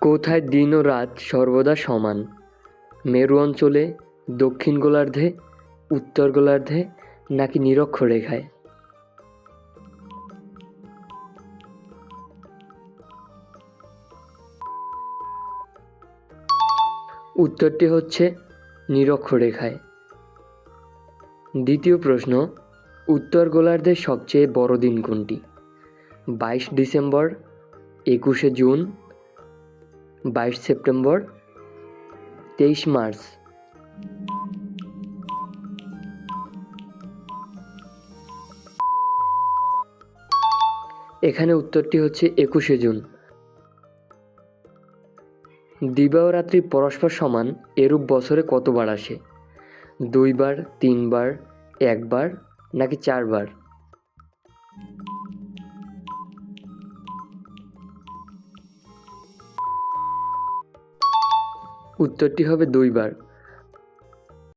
কোথায় দিন ও রাত সর্বদা সমান? মেরু অঞ্চলে, দক্ষিণ গোলার্ধে, উত্তর গোলার্ধে নাকি নিরক্ষরেখায় উত্তরটি হচ্ছে নিরক্ষরেখায় দ্বিতীয় প্রশ্ন, উত্তর গোলার্ধের সবচেয়ে বড় দিন কোনটি? বাইশ ডিসেম্বর, একুশে জুন বাইশ সেপ্টেম্বর, তেইশ মার্চ। এখানে উত্তরটি হচ্ছে একুশে জুন। দিবা ও রাত্রি পরস্পর সমান এরূপ বছরে কতবার আসে? দুইবার, তিনবার, একবার, নাকি চারবার? উত্তরটি হবে দুইবার।